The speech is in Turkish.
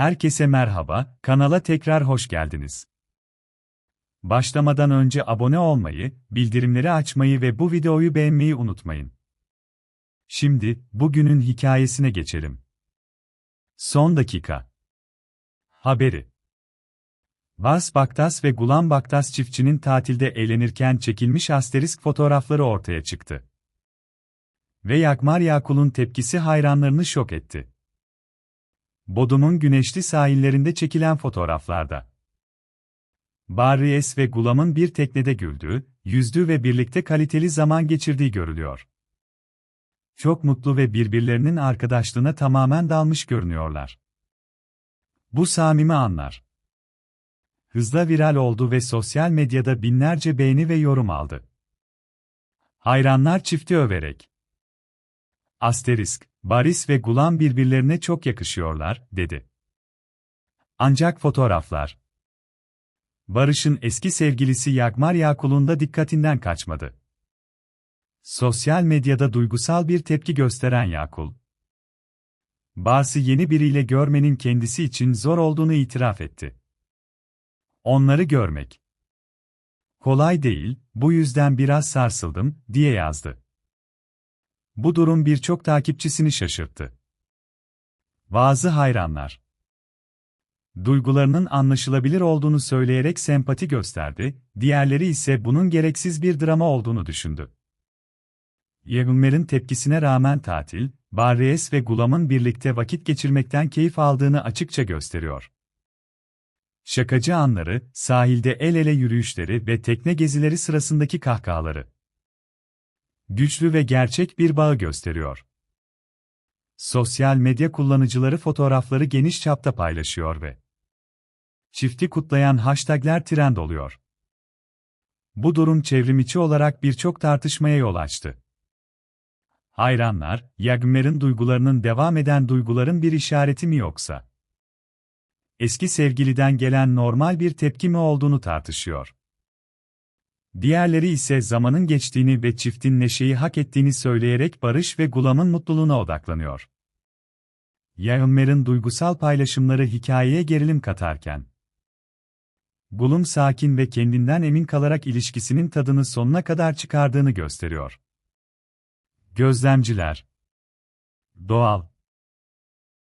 Herkese merhaba, kanala tekrar hoş geldiniz. Başlamadan önce abone olmayı, bildirimleri açmayı ve bu videoyu beğenmeyi unutmayın. Şimdi, bugünün hikayesine geçelim. Son dakika. Haberi. Vas Baktas ve Gulan Baktas çiftçinin tatilde eğlenirken çekilmiş asterisk fotoğrafları ortaya çıktı. Ve Yakmar Yakul'un tepkisi hayranlarını şok etti. Bodum'un güneşli sahillerinde çekilen fotoğraflarda. Barries ve Gulam'ın bir teknede güldüğü, yüzdüğü ve birlikte kaliteli zaman geçirdiği görülüyor. Çok mutlu ve birbirlerinin arkadaşlığına tamamen dalmış görünüyorlar. Bu samimi anlar. Hızla viral oldu ve sosyal medyada binlerce beğeni ve yorum aldı. Hayranlar çifti överek. Asterisk, Baris ve Gulam birbirlerine çok yakışıyorlar, dedi. Ancak fotoğraflar. Barış'ın eski sevgilisi Yagmar Yakul'un da dikkatinden kaçmadı. Sosyal medyada duygusal bir tepki gösteren Yakul. Bars'ı yeni biriyle görmenin kendisi için zor olduğunu itiraf etti. Onları görmek. Kolay değil, bu yüzden biraz sarsıldım, diye yazdı. Bu durum birçok takipçisini şaşırttı. Bazı hayranlar duygularının anlaşılabilir olduğunu söyleyerek sempati gösterdi, diğerleri ise bunun gereksiz bir drama olduğunu düşündü. Yevmer'in tepkisine rağmen tatil, Barres ve Gulam'ın birlikte vakit geçirmekten keyif aldığını açıkça gösteriyor. Şakacı anları, sahilde el ele yürüyüşleri ve tekne gezileri sırasındaki kahkahaları güçlü ve gerçek bir bağı gösteriyor. Sosyal medya kullanıcıları fotoğrafları geniş çapta paylaşıyor ve çifti kutlayan hashtagler trend oluyor. Bu durum çevrimiçi olarak birçok tartışmaya yol açtı. Hayranlar, Yagmer'in duygularının devam eden duyguların bir işareti mi yoksa? Eski sevgiliden gelen normal bir tepki mi olduğunu tartışıyor. Diğerleri ise zamanın geçtiğini ve çiftin neşeyi hak ettiğini söyleyerek Barış ve Gulam'ın mutluluğuna odaklanıyor. Yahınmer'in duygusal paylaşımları hikayeye gerilim katarken, Gulum sakin ve kendinden emin kalarak ilişkisinin tadını sonuna kadar çıkardığını gösteriyor. Gözlemciler Doğal